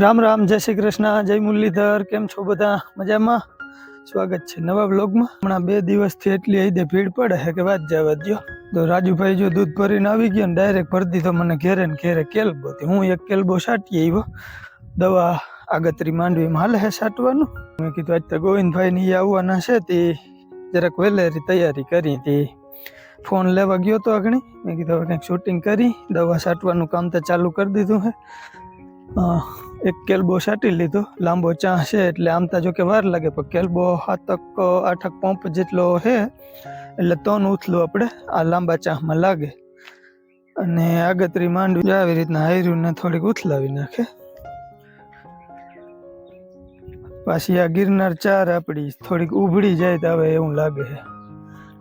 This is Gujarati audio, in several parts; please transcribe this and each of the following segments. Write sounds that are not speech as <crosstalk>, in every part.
રામ રામ, જય શ્રી કૃષ્ણ, જય મુરલીધર, કેમ છો બધા? મજામાં? સ્વાગત છે નવા બ્લોગમાં હમણાં બે દિવસથી એટલી હૈદે ભીડ પડે છે કે વાત જવા દો તો રાજુભાઈ જો દૂધ ભરીને આવી ગયો ને ડાયરેક્ટ ભરી દીધો મને ઘેરે ને ઘેરે કેલબો હું એક કેલબો સાટી આવ્યો દવા આગતરી માંડવીમાં હાલે છે સાટવાનું. મેં કીધું આજ તો ગોવિંદભાઈ ની આવવાના છે, તે જરાક વહેલેરી તૈયારી કરી હતી. ફોન લેવા ગયો તો આગળ મેં કીધું કંઈક શૂટિંગ કરી. દવા સાટવાનું કામ તો ચાલુ કરી દીધું છે એક કેલબો સાટી લીધો. લાંબો ચા છે એટલે આમતા જોકે જો કે વાર લાગે પણ કેલબો હાથક આઠક પંપ જેટલો છે એટલે ત્રણ ઉથલું આપણે. આ લાંબા ચામાં લાગે. અને આગતરી માંડવી આવી રીતના હાર્યું ને થોડીક ઉથલાવી નાખે. પાછી આ ગિરનાર ચાર આપણી થોડીક ઉભળી જાય તો હવે એવું લાગે છે.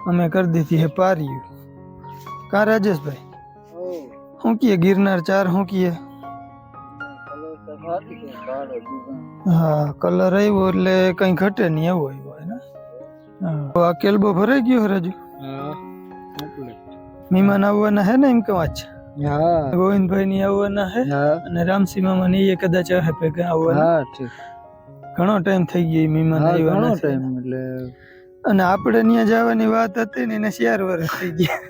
અમે કરી દીધી હે પાર્યું. કા રાજેશભાઈ? શું કીએ ગિરનાર ચાર શું કીએ? હા કલર આવ્યો એટલે કઈ ઘટે નહીં એવું આવ્યો ને હા તો આ કેલબો ભરાઈ ગયો હે રાજુ? મહેમાન આવવાના હે ને એમ કે વાત છે? હા. ગોવિંદભાઈ ની આવવાના હે હા. અને રામસિંહ મામા ની એ કદાચ હે ભેગા આવવાના. હા ઘણો ટાઈમ થઈ ગયો મહેમાન આવ્યા ટાઈમ એટલે અને આપણે ત્યાં જવાની વાત હતી ને એને ચાર વર્ષ થઈ ગયા.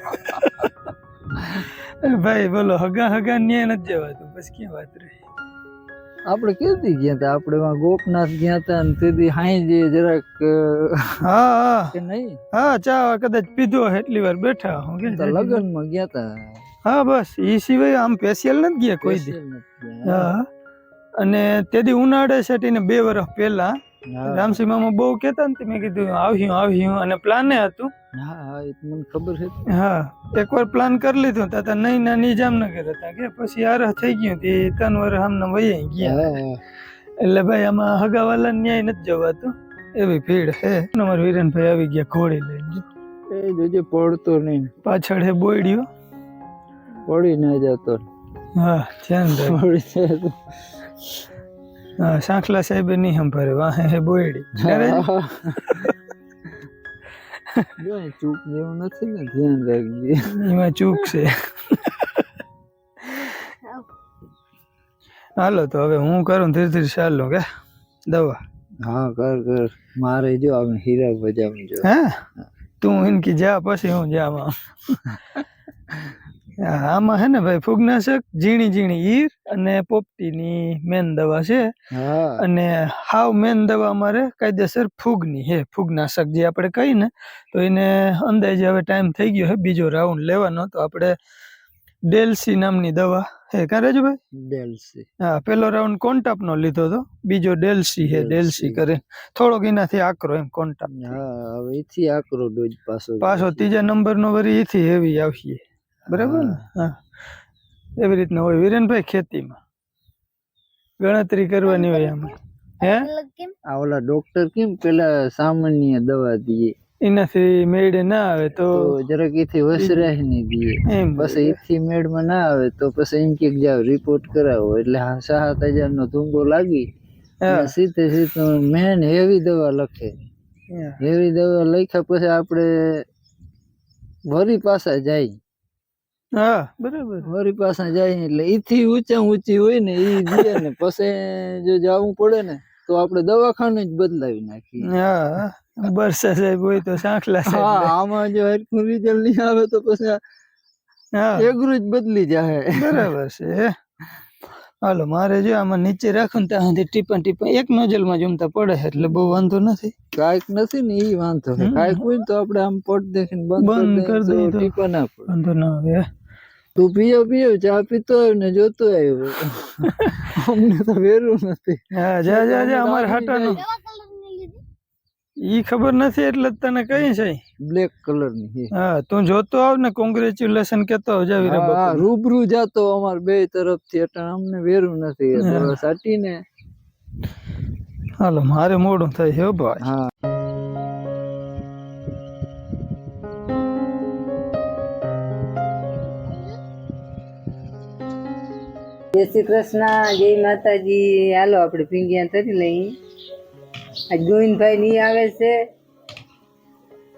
<laughs> ભાઈ બોલો હગા હગા ન્યાય નથી જવાતું. બસ ક્યાં વાત રહી? આપણે કેદી ગયા હતા? આપણે એમાં ગોપનાથ ગયા તા ને તેથી હાઈ જરાક હા હા. કે નહીં? હા ચા કદાચ પીધો એટલી વાર બેઠા હું કે લગનમાં ગયા તા હા બસ. એ સિવાય આમ સ્પેશિયલ નથી ગયા કોઈ દી. હા અને તેથી ઉનાળે સેટીને બે વર્ષ પહેલા હા. રામસી મામા બહુ કહેતા ને મેં કીધું આવ્યું આવ્યું અને પ્લાને હતું હા એ મને ખબર છે. હા એકવાર પ્લાન કરી લીધું તા નહીં નાની જામનગર હતા કે પછી આરહ થઈ ગયું તે ત્રણ વાર આમને વહી ગયા. એટલે ભાઈ આમાં હગાવાલા ન્યાય નથી જવાતું. એવી ભીડ હે અમારા વિરેનભાઈ આવી ગયા ઘોડી લઈને. એ જોજે પડતો નહીં. પાછળ હે બોયડ્યો. પડી ના જતો. હા ધ્યાન રાખ. તો હા સાંખલા સાહેબ નહીં સંભાળે વાહે હે બોયડી. <laughs> ત્યારે જ હા. જો અહીં ચૂપ જેવું નથી ને ધ્યાન રાખજે એમાં ચૂક છે હાલો તો હવે હું કરું ધીરે ધીરે ચાલો કે દવા હા કર કર મારે જો આવે હીરા બજાવ જો હે તું ઇનકી જા પછી હું જામ આમ હા, ને ભાઈ ફૂગનાશક ઝીણી ઝીણી ઈર અને પોપટીની મેન દવા છે. હા. અને હાવ મેન દવા અમારે કાયદેસર ફૂગની હે ફૂગનાશક જે આપણે કહીએ ને તો એને અંદાજે હવે ટાઈમ થઈ ગયો હે બીજો રાઉન્ડ લેવાનો તો આપણે ડેલસી નામની દવા હે ક્યાં રહેજો ભાઈ? ડેલસી. હા પેલો રાઉન્ડ કોન્ટાપનો લીધો હતો બીજો ડેલસી હે ડેલસી. ડેલસી. કરે. થોડોક એનાથી આકરો એમ કોન્ટાપ હા હવે એથી આકરો ડોઝ પાછો પાછો ત્રીજા નંબરનો વરી એથી હેવી આવશે. બરાબર ને? હા. એવી રીતના હોય. વિરેનભાઈ ખેતીમાં. ગણતરી કરવાની હોય આમાં હે? આ ઓલા ડોક્ટર કેમ પેલા સામાન્ય દવા દીએ એનાથી મેળે ના આવે તો જરાક એથી વસરાય નહીં દીએ એમ. બસ એથી મેળમાં ના આવે તો પછી એમ કે જાવ રિપોર્ટ કરાવો. એટલે સાત હજાર નો ધૂંગો લાગી સીધે સીધું મેન હેવી દવા લખે. હેવી દવા લખ્યા પછી આપણે વરી પાછા જાય. હા. બરાબર. મારી પાસે જાય એટલે ઈથી ઊંચા ઊંચી હોય ને ઈ દે ને પછી જો જવું પડે ને તો આપણે દવાખાનું જ બદલાવી નાખીએ. હા બરસા સાહેબ હોય તો સાંખલા હા આમાં જો હરખું રિઝલ્ટ નહીં આવે તો પછી હા. એગરું જ બદલી જાય બરાબર છે હાલો મારે જો આમાં નીચે રાખું ને ત્યાં સુધી ટીપા ટીપા એક નોઝલમાં જમતા પડે એટલે બહુ વાંધો નથી. કાંઈક નથી ને એ વાંધો. કાંઈક હોય તો આપણે આમ પટ દેખીને બંધ કરી દઈએ. તો ના પડે. વાંધો ના આવે તું પીયો પીયો ચા પીતો આવ્યો ને જોતો આવ્યો. અમને તો વેરું નથી. હા જા જા જા અમારે હાટાનું. ઈ ખબર નથી એટલે જ તને કઈ છે. બ્લેક કલરની હા તું જોતો આવ ને કોંગ્રેચ્યુલેશન કેતો આવજે જાવી હા, રૂબરૂ જાતો અમાર બે તરફથી એટલે અમને વેરું નથી. એ દવા સાટીને હાલો મારે મોડું થાય છે હો ભાઈ. હા. જય શ્રી કૃષ્ણ, જય માતાજી. હાલો, આપણે પીંગિયા તરી લઈ આજ ગોવિંદભાઈ ની આવે છે.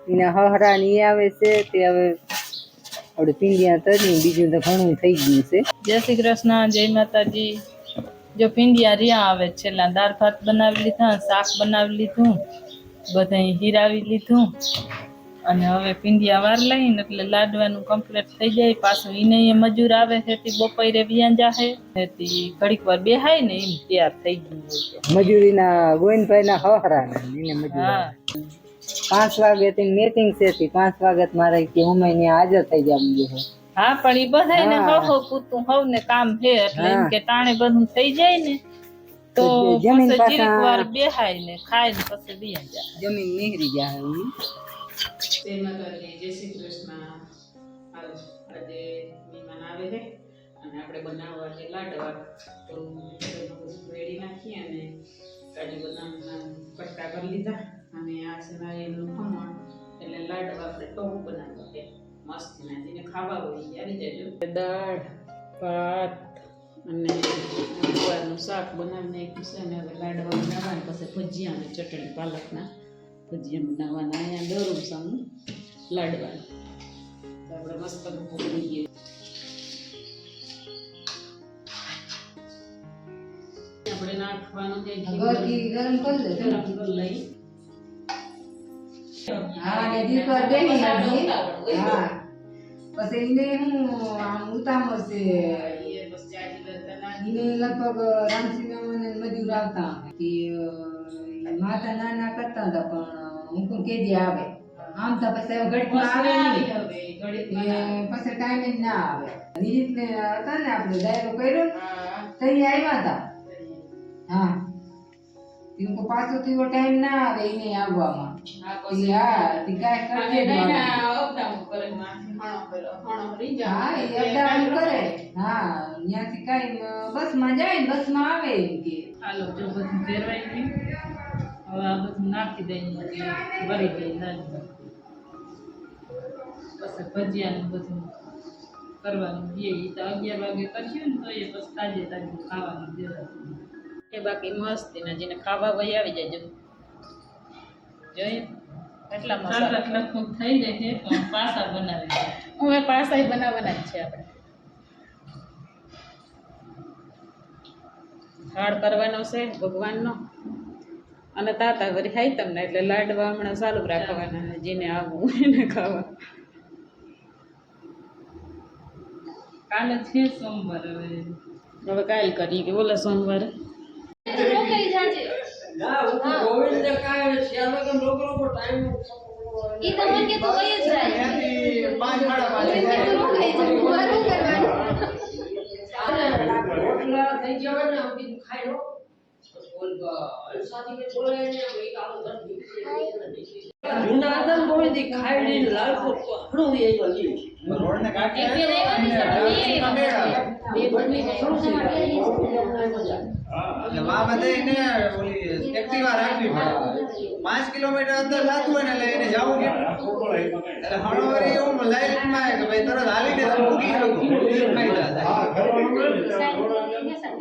એના હહરા ની આવે છે. તે હવે આપણે પીંગિયા તરી, બીજું તો ઘણું થઈ ગયું છે. જય શ્રી કૃષ્ણ, જય માતાજી. જો ભીંડિયા રહ્યા આવે છેલ્લા દાળ ભાત બનાવી લીધા, શાક બનાવી લીધું, બધા હીરાવી લીધું. અને હવે પિંડિયા વાર લઈને એટલે લાડવાનું કમ્પ્લીટ થઈ જાય. પાછું એને મજૂર આવે છે તે બપોરે વ્યાન જાહે તે ઘડીક વાર બેહાય ને એમ તૈયાર થઈ ગયું હોય. મજૂરીના ગોવિંદભાઈના હહરાના એને મજૂર પાંચ વાગે થી meeting છે તે પાંચ વાગે મારે કે હું અહીંયા હાજર થઈ જવું જોઈએ હા. પણ ઈ બધા ને હો. હો પૂતું હવ ને કામ છે એટલે એમ કે ટાણે બધું થઈ જાય ને તો જમીન વાર બેહાય ને ખાય ને પછી વ્યાન જાય જમીન નીકળી જાય એવું. તો જય શ્રી કૃષ્ણ. હાલો, આજે મહેમાન આવે છે અને આપણે બનાવવા છે લાડવા. તો વેડી નાખી અને કાજુ બદામના કટકા કરી લીધા. અને આ છે ખમણ, એટલે લાડવા આપણે ટોપ બનાવવા છે. મસ્ત નાખીને ખાવા હોય આવી જજો દાળ, ભાત અને ગુવારનું શાક બનાવીને એક અને હવે લાડવા બનાવવાના, પછી ભજીયા અને ચટણી, પાલકના. ભજીયા બનાવવાના. અહીંયા દર ઉપસાનું લાડવાના તો આપણે મસ્ત ભૂખી ગઈએ આપણે નાખવાનું છે ગરમ કરી દે. ગરમ કરી લઈ હા ને દીપ પર બેહી આવી હા. પછી એને હું આમ ઉતામળ છે. ના એને લગભગ રામસિંહ મજૂર આવતા કે માતા નાના કરતા હતા પણ હું કે કેદી આવે. આમ તો પછી હવે ઘડીકમાં આવે નહીં. પછી ટાઈમે જ ના આવે. નિરીતને હતા ને આપણે ડાયરો કર્યો તો એ આવ્યા હતા. હા. એમ પાછો તો ટાઈમ ના આવે એને આવવામાં. હા તે કાંઈ કરજે જ હા એ અપડાઉન કરે. હા ત્યાંથી કાંઈ બસમાં જાય ને બસમાં આવે એમ કે. હાલો જો બધું ફેરવાઈ ગયું. હવે આ બધું નાખી દઈએ ભરી દઈએ લાડવા પછી ભજીયા ને બધું કરવાનું બે ઈ તો અગિયાર વાગે કરશું ને તો એ પછી તાજે તાજું ખાવાનું દેવાનું. એ બાકી મસ્ત જેને ખાવા ભાઈ આવી જાય. જોઈએ. એટલા મસાલા સરસ થઈ જાય છે પણ પાસા બનાવી હવે પાસાઈ બનાવવાના જ છે આપણે. થાળ કરવાનો છે ભગવાનનો. અને તાતા વરી ખાઈ તમને એટલે લાડવા હમણાં ચાલુ રાખવાના જેને આવું એને ખાવા. કાલે છે સોમવાર હવે. હવે કાલ કરીએ કે બોલા સોમવારે? ઈ તો મને કે તો વહી જ જાય મને કે તો રોકાઈ જાય મારે શું કરવાનું એક બે રહેવાની છે એ માં બધાયને ઓલી એક્ટિવા રાખવી પડે કિલોમીટર અંદર લાતું હોય ને એટલે એને જવું કે કે ભાઈ તરત મૂકી શકો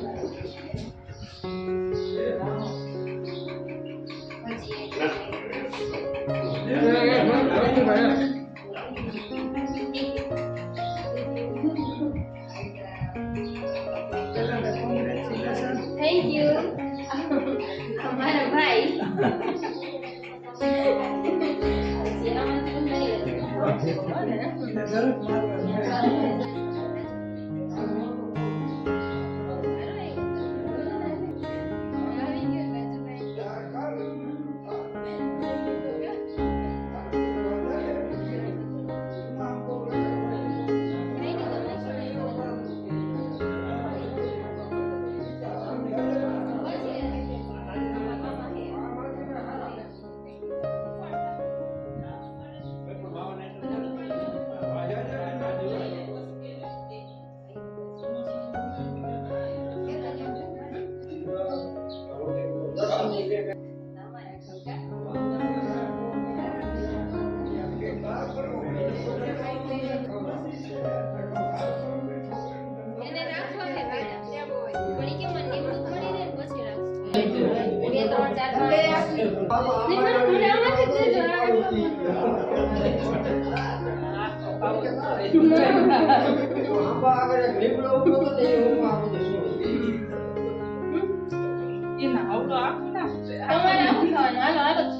哈哈哈！哈哈哈！结，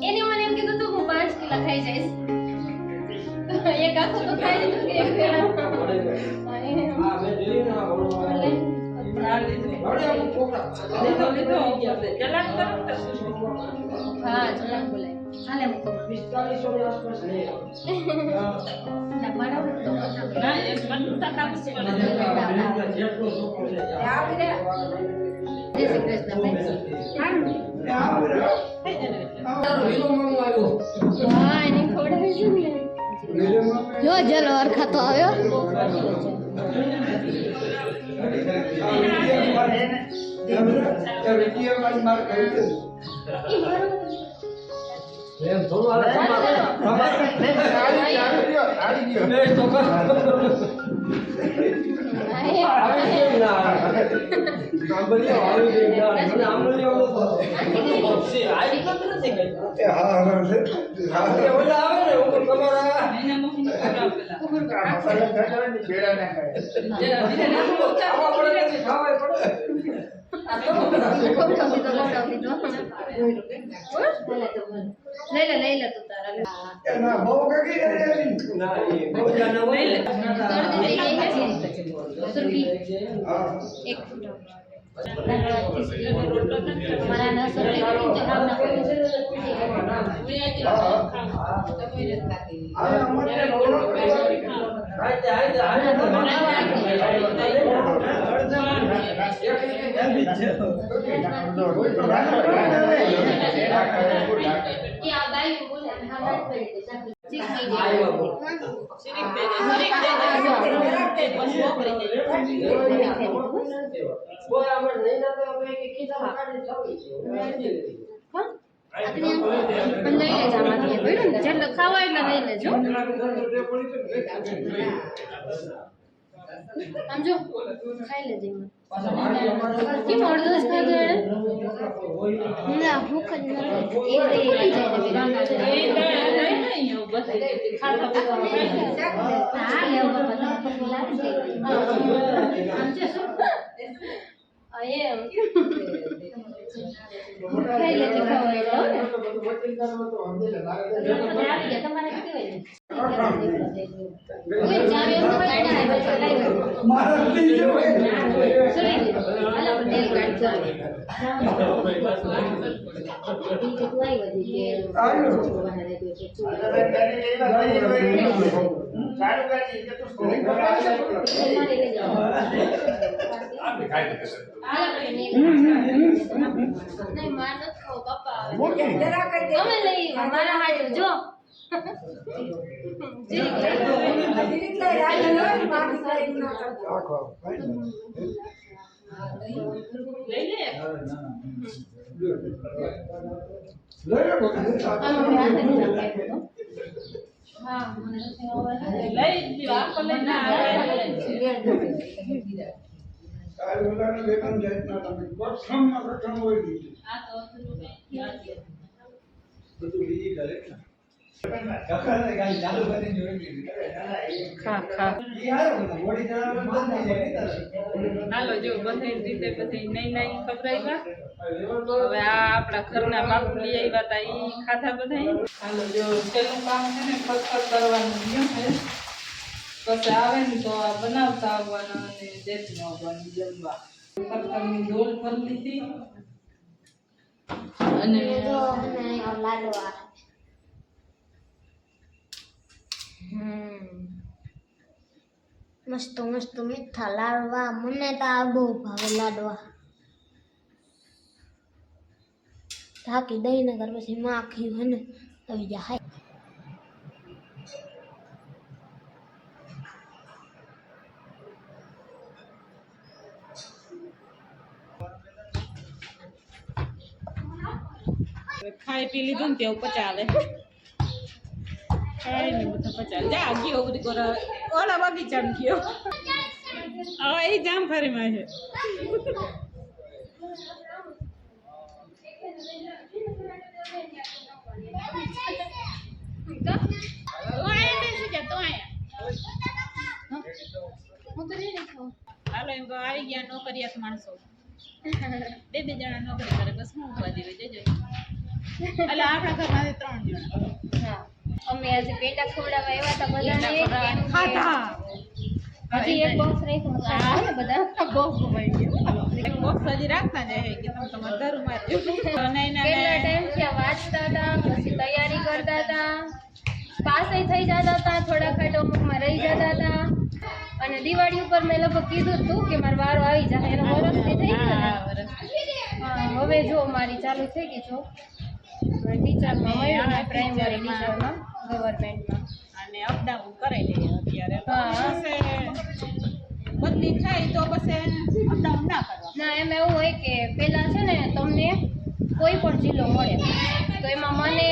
એના મને એમ કીધું તું હું જઈશ એક આખું તો ખાઈ હા ચલાક બોલાય. હાલે ના મારા તો ના એક બનતા કામ જય શ્રી કૃષ્ણ હા એની ખવડાવી છે ને. જો જલો અરખાતો આવ્યો. ખવડાવ પેલા લઈ લે લઈ લે તું તારા લે. સુરભી આવે ને નસો જવાબ ના. એ આ બાઈ બોલે અમે હા લઈ લેજો? જેટલે ખાવા એટલે લઈ લેજો આમ જો ખાઈ લેજે. કેમ અડધો જ ખાધો? ના ભૂખ જ નથી. એ લઈ જાય ને પેલા. એ દે દે નહીં એવું બધું ખાતા પીતા હા, લેવો બાપા, તમે પછી લાવી દે. આમ જો શું? આ એમ. ખાઈ ને? ને? દો. સુરી લઈ નહીં. માર નથી ખાવું, પપ્પા આવે. લઈ મારા હાટુ, જો લઈ લે આમાં હાથે જ નાખે તો. હા, મને નથી આવડતું. લઈ લ્યો આખો લઈ ના આવે આ તો ખા ખા હાલો જો બધી રીતે બધી નહીં નહીં ખવડાવ્યા હવે આ આપણા ઘરના બાપુ લઈ આવ્યા હતા ઈ ખાધા બધા હાલો જો પેલું કામ છે ને ખતખત કરવાનું નિયમ છે પછી આવે ને તો આ બનાવતા આવવાના અને દેતી આવવાનું જમવા. પતંગની ડોલ ફરતી હતી. અને મસ્ત મસ્ત મીઠા લાડવા, મને તો આ બહુ ભાવે લાડવા. ઢાંકી દઈને કર પછી માખી હોય ને, આવી જાય. ખાઈ પી લીધું ને તેવું પચાવે. ખાઈ પચાવે. જા ગયો બધી કોરા. ઓલા બગીચા ગયો હવે એ જામ ફરી માં છે હાલો, એમ આવી ગયા નોકરિયાત માણસો. બે બે જણા નોકરી કરે, બસ હું જોઈ એટલે આપણા ઘરમાંથી ત્રણ જણા. અમે આજે પેટા ખવડાવવા આવ્યા હતા બધાને. ખાધા હજી એક બોક્સ રાખ્યું ખાધા બધા. બોક્સ ગુમાઈ ગયું. એક બોક્સ હજી રાખતા જાય કે તમે તમારા ઘરમાં કેટલા ટાઈમથી વાંચતા હતા પછી તૈયારી કરતા હતા. પાસે થઈ જતા હતા થોડા ખાટો અમુકમાં રહી જતા હતા. અને દિવાળી ઉપર મેં લગભગ કીધું જ હતું કે મારો વારો આવી જાય. એનો વરસથી થઈ ગયો હવે જો મારી ચાલુ થઈ ગઈ છો ટીચરમાં મળ્યું ને પ્રાઇમરી ટીચરમાં ગવર્મેન્ટમાં અને અપડાઉન કરાવી લઈએ અત્યારે. તો બદલી થાય તો પછી અપડાઉન ના કરવા. ના એમ એવું હોય કે પેલા છે ને તમને કોઈ પણ જિલ્લો મળે. તો એમાં મને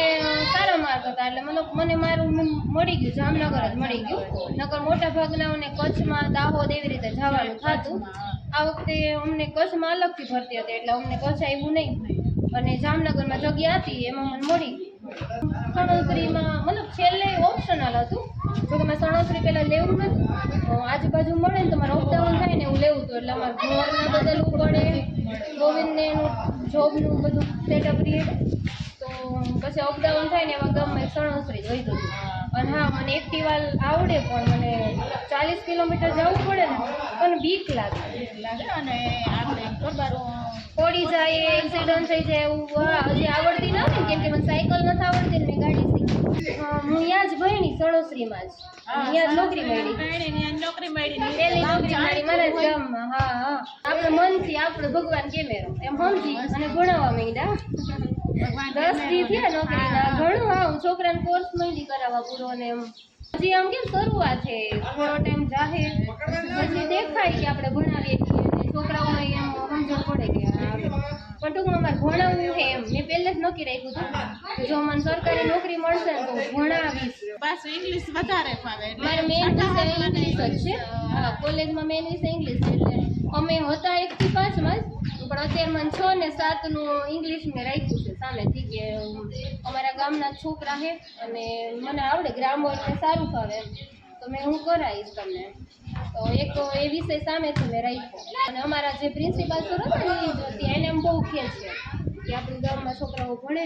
સારા માર્ક હતા એટલે મતલબ મને મારું મળી ગયું જામનગર જ મળી ગયું. નકર મોટા ભાગનાઓને કચ્છમાં દાહોદ એવી રીતે જવાનું થતું. આ વખતે અમને કચ્છમાં અલગથી ભરતી હતી એટલે અમને કચ્છ આવ્યું નહીં. અને જામનગરમાં જગ્યા હતી, એમાં મને મળી. ગઈ સણોસરીમાં મતલબ છેલ્લે ઓપ્શનલ હતું. જો કે મેં સણોસરી પહેલાં લેવું નથી તો આજુબાજુ મળે ને તમારે અપડાઉન થાય ને એવું લેવું હતું એટલે અમારે ઘરને બદલવું પડે. ગોવિંદને એનું જોબનું બધું સેટઅપ રીએ તો પછી અપડાઉન થાય ને એમાં ગમે સણોસરી જોઈ હતું અને હા મને એક્ટિવા આવડે પણ મને ચાલીસ કિલોમીટર જવું પડે ને પણ બીક લાગે. લાગે અને આપણે પડી જાય એક્સિડન્ટ થઈ જાય એવું હા હજી આવડતી નથી કેમ કે મને સાયકલ નથી આવડતી ને ગાડી શીખી. હું અહીંયા જ ભણી સણોસરીમાં જ. અહીંયા નોકરી મળી. નોકરી મળી પહેલી નોકરી મારી મારા ગામમાં હા હા. આપણે મનથી આપણે ભગવાન કેમેરો. એમ સમજી અને ભણાવવા માંડ્યા. દસ દી થયા નોકરીના ઘણું હા છોકરાને કોર્સ માંડી કરાવવા પૂરો ને એમ. પછી આમ કેમ શરૂઆત છે? થોડો ટાઈમ જાહે પછી દેખાય કે આપણે ભણાવીએ છીએ. છોકરાઓને એમ સમજણ પડે કે પણ ટૂંકમાં મારે ભણાવવું છે એમ. મેં પહેલે જ નક્કી રાખ્યું હતું જો મને સરકારી નોકરી મળશે ને તો ભણાવીશ. પાછું ઇંગ્લિશ વધારે ફાવે એટલે મારે મેઇન વિષય ઇંગ્લિશ જ છે. હા કોલેજમાં મેઇન વિષય ઇંગ્લિશ એટલે અમે હતા એક થી પાંચમાં જ, પણ અત્યારે મને છ ને સાતનું ઇંગ્લિશ મેં રાખ્યું છે સામેથી કે અમારા ગામના છોકરા છે અને મને આવડે ગ્રામર ને સારું ફાવે તો મેં હું કરાવીશ તમને. તો એક એ વિષય સામેથી મેં રાખ્યો. અને અમારા જે પ્રિન્સિપાલ સર હતા ને, એ જ એને બહુ ખેલ છે કે આપણી ગામમાં છોકરાઓ ભણે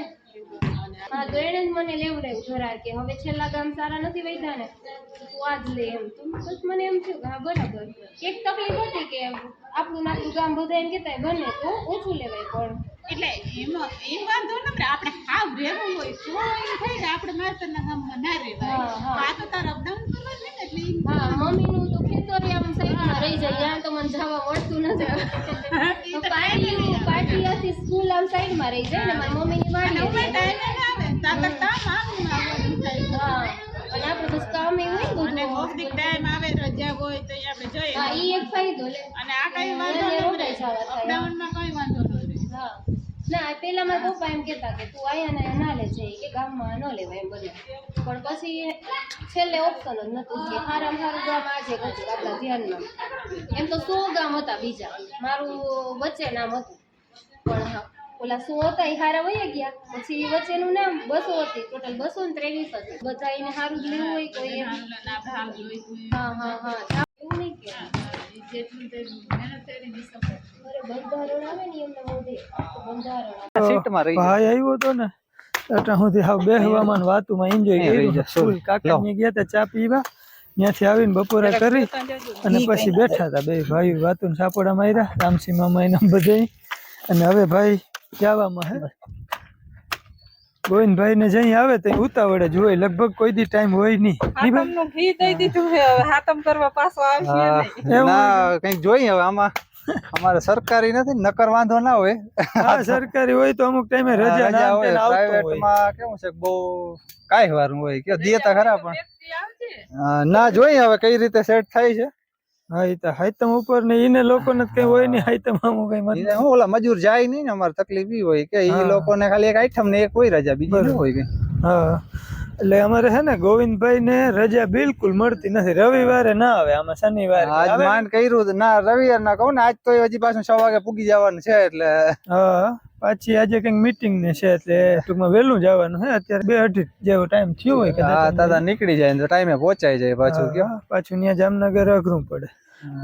હા તો એણે જ મને લેવડાવ્યું ધરાર કે હવે છેલ્લા ગામ સારા નથી વૈધા ને. તું આ જ લે એમ. તો બસ મને એમ થયું કે હા બરાબર. એક તકલીફ હતી કે આપણું ને ગામ બધા એમ કહેતા બને તો ઓછું લેવાય પણ. એટલે એમાં એ વાંધો ન આપણે આપણે હાવ રહેવું હોય તો એમ થાય કે આપણે માસ્તરના ગામમાં ના રહેવાય. આ તો તાર અપડાઉન કરવા છે ને એટલે હા મમ્મીનું તો ખેતર આમ સાઈડમાં રહી જાય ત્યાં તો મને જવા મળતું નથી. પાર્ટી પાર્ટી સ્કૂલ આમ સાઈડમાં રહી જાય ને મારી મમ્મીની વાડી ના લે. આ પેલા મારા પપ્પા એમ કેતા કે તું આયા ને ના લેજે કે ગામમાં ન લેવાય એમ બોલે પણ પછી છેલ્લે ઓપ્શન જ નતું કે હારામાં હારું ગામ આજે હતું આપણા ધ્યાનમાં. એમ તો સો ગામ હતા બીજા. મારું વચ્ચે નામ હતું. પણ હા. ઓલા સો હતા? એ હારા વયા ગયા? પછી વચ્ચેનું નામ બસો હતી. ટોટલ બસો ને ત્રેવીસ હતી. બધા એને સારું જ લેવું હોય કોઈ હા હા હા એવું નહીં કે. ભાઈ આવ્યો તો ને એટલે હું હાવ બેહવામાં ને વાતુમાં એન્જોય કરી સ્કૂલ કાકા ને ગયા તા ચા પીવા. ત્યાંથી આવીને બપોરે કરી અને પછી બેઠા હતા બે ભાઈ વાતું સાપોડા માર્યા. રામસિંહ મામા એના બધે અને હવે ભાઈ જવામાં હે? ગોવિંદભાઈ ને જઈ આવે તો ઉતાવળે જ હોય લગભગ કોઈ દી ટાઈમ હોય નહીં. નહીં નું ફી દઈ દીધું છે હવે હાતમ કરવા પાછો આવશે નહીં. ના કંઈક જોઈએ હવે આમાં અમારે સરકારી નથી નકર વાંધો ના હોય. હા સરકારી હોય તો અમુક ટાઈમે રજા ના હોય પ્રાઇવેટમાં કેવું છે કે બહુ કાઈ વાર હોય કે દેતા ખરા પણ. હા, ના જોઈએ હવે કઈ રીતે સેટ થાય છે. હા હાઈતમ ઉપર ને એને લોકોને કઈ હોય નહીં હાઈતમ કઈ હું ઓલા મજૂર જાય નહીં ને અમારે તકલીફ ઈ હોય કે. ઈ લોકોને ખાલી એક આઈટમ ને એક હોય રજા બીજી ન હોય કઈ. હા. એટલે અમારે છે ને ગોવિંદભાઈ ને રજા બિલકુલ મળતી નથી. રવિવારે ના આવે આમાં શનિવારે. આજ માંડ કર્યું. ના રવિવાર ના કહું ને આજ તો હજી પાછું છ વાગે પૂગી જવાનું છે એટલે હા પાછી આજે કંઈક મીટિંગ ને છે એટલે ટૂંકમાં વહેલું જવાનું હે અત્યારે બે અઢી જેવો ટાઈમ થયો હોય હા દાદા નીકળી જાય તો ટાઈમે પહોંચાઈ જાય પાછું પાછું ત્યાં જામનગર અઘરું પડે.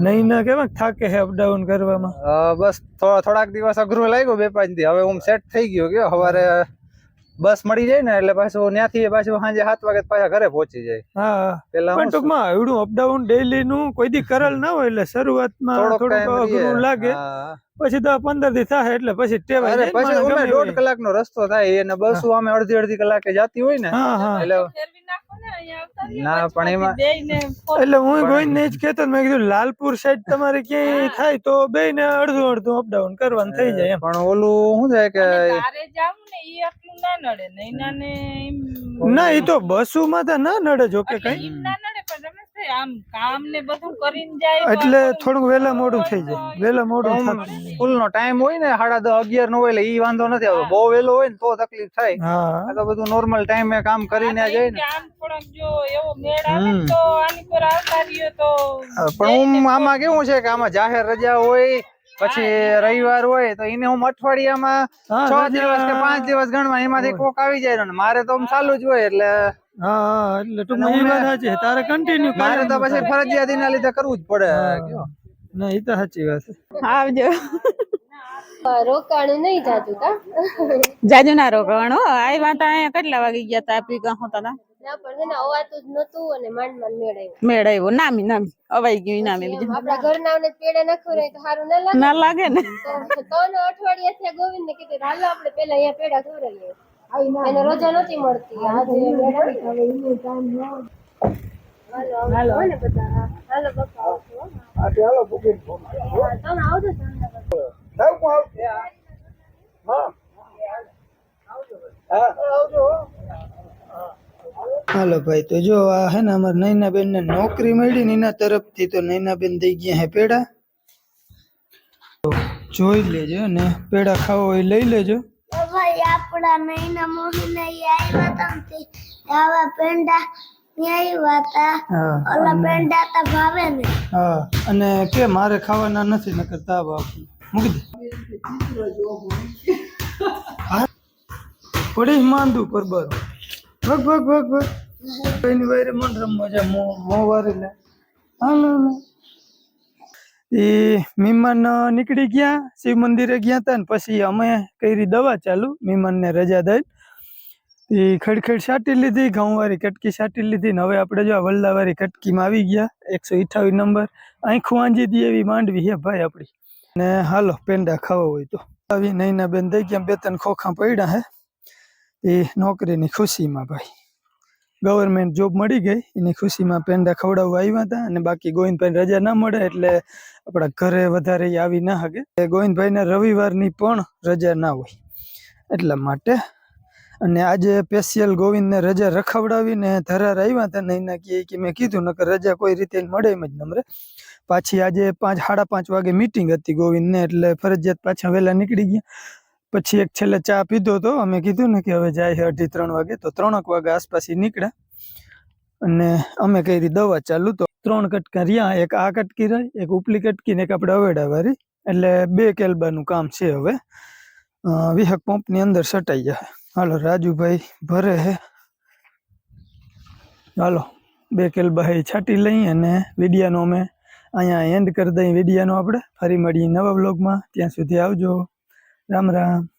નહીં ના કેવા થાકે છે અપડાઉન કરવામાં. બસ થોડાક દિવસ અઘરું લાગ્યું બે પાંચ દી. હવે હું સેટ થઈ ગયો કે સવારે બસ મળી જાય ને એટલે પાછું ત્યાંથી પાછું સાંજે સાત વાગે પાછા ઘરે પહોંચી જાય. હા. પેલા પણ ટૂંકમાં એવડું અપડાઉન ડેઈલી નું કોઈ દી કરેલ ના હોય એટલે શરૂઆતમાં થોડોક અઘરું લાગે. પછી દસ પંદર દી થાય એટલે પછી ટેવાય અરે પછી અમે દોઢ કલાક નો રસ્તો થાય અને બસો અમે અડધી અડધી કલાકે જાતી હોય ને હા હા. એટલે ફેરવી નાખો ને ના, પણ એમાં- એટલે હું ગોઈને જ કેતો મેં કીધું લાલપુર સાઈડ તમારે ક્યાંય થાય તો બે ને અડધું અડધું અપડાઉન કરવાનું થઈ જાય પણ ઓલું શું થાય કે ને ઈ આટલું ના નડે નૈનાને એમ ના એ તો બસુમાં તો ના નડે જો કે કઈ. ના નડે પણ રમેશભાઈ આમ કામ ને બધું કરીને જાય એટલે થોડું થોડુંક વહેલા મોડું થઈ જાય વેલા મોડું સ્કૂલ ફૂલ નો ટાઈમ હોય ને સાડા દસ અગિયાર નો હોય એટલે ઈ વાંધો નથી આવતો. બહુ વહેલો હોય ને તો તકલીફ થાય. આ તો બધું નોર્મલ ટાઈમે કામ કરીને જાય ને. આમ થોડાક જો એવો મેળ આવે તો આની પર આવતા રહ્યો તો પણ હું આમાં કેવું છે કે આમાં જાહેર રજા હોય પછી રવિવાર હોય તો એને હું અઠવાડિયામાં છ દિવસ કે પાંચ દિવસ ગણવા એમાંથી કોક આવી જાય ને મારે તો ચાલુ જ હોય એટલે હા એટલે ટૂંકમાં એ વાત સાચી તારે કન્ટિન્યુ મારે તો પછી ફરજિયાત એના લીધે કરવું જ પડે. ના એ તો સાચી વાત છે. આવજો. રોકાણું નહીં જાજુ કા? જાજુ ના રોકવાનો આવ્યા તા અહીંયા કેટલા વાગે ગયા તા? આપી ગયા હતા તા ના પણ છે ને અવાતું જ નતું અને માંડ માંડ મેળ આવ્યો નામી નામી. અવાઈ ગયું નામી બીજું. આપડા ઘરના ને પેડે નાખ્યું રહે તો સારું ના લાગે. ના લાગે ને. ત્રણ અઠવાડિયા થયા ગોવિંદ ને કીધું હાલો આપણે પેલા અહીંયા પેડા ખવડાવીએ. એને રજા નથી મળતી. આજે મેળ આવી. હાલો હાલો. બધા. હાલો પપ્પા આવજો, હો. આવજો. હાલો ભાઈ તો જો આ હે ને અમાર નૈનાબેન ને નોકરી મળી ને એના તરફથી તો નૈનાબેન દઈ ગયા હે પેડા. જોઈ લેજો ને પેડા ખાવો હોય લઈ લેજો. ભાઈ આપણા નૈના મોહીને આવ્યા ને આવા પેંડા ને અને કે મારે ખાવાના નથી નકર તાવ આપી. મૂકી દે. પડી માંદુ પર બર ભગ ભગ ભગ ભગ. એની વારે મન રમવા જાય મો મો વારે લે. હાલો. એ મહેમાન નીકળી ગયા, શિવ મંદિરે ગયા હતા ને પછી અમે કરી દવા ચાલુ મહેમાનને રજા દઈ. એ ખડખડ સાટી લીધી, ઘઉંવાળી કટકી સાટી લીધી ને હવે આપણે જો વલ્લાવાળી કટકીમાં આવી ગયા, એકસો અઠાવીસ નંબર. આંખું આંજી દી એવી માંડવી હે ભાઈ આપણી ને હાલો, પેંડા ખાવા હોય તો. આવી નૈના બેન દઈ ગયા, બે ત્રણ ખોખા પડ્યા હે. એ નોકરીની ખુશીમાં ભાઈ. ગવર્મેન્ટ જોબ મળી ગઈ, એની ખુશીમાં પેંડા ખવડાવવા આવ્યા હતા અને બાકી ગોવિંદભાઈ રજા ના મળે એટલે આપણા ઘરે વધારે આવી ના શકે ગોવિંદભાઈને રવિવારની પણ રજા ના હોય. એટલા માટે અને આજે સ્પેશિયલ ગોવિંદને રજા રખવડાવીને ધરાર આવ્યા હતા એના કહે કે મેં કીધું નકર રજા કોઈ રીતે મળે એમ જ નમરે પાછી આજે પાંચ, સાડા પાંચ વાગે મીટિંગ હતી ગોવિંદને એટલે ફરજિયાત પાછા વહેલા નીકળી ગયા. પછી એક છેલ્લે ચા પીધો તો અમે કીધું ને કે હવે જાય છે અઢી ત્રણ વાગે. તો ત્રણક વાગે આસપાસ નીકળ્યા. અને અમે કરી દવા ચાલુ તો ત્રણ કટકા રહ્યા, એક આ કટકી રહી, એક ઉપલી કટકી ને એક આપણે અવેડા વારી. એટલે બે કેલબાનું કામ છે હવે. વિહક પંપની અંદર સટાઈ જાય હાલો, રાજુભાઈ ભરે હે. હાલો, બે કેલબા એ છાંટી લઈ અને વિડીયાનો અમે અહીંયા એન્ડ કરી દઈએ વિડિયાનો આપણે. ફરી મળીએ નવા બ્લોગમાં ત્યાં સુધી આવજો. રામ રામ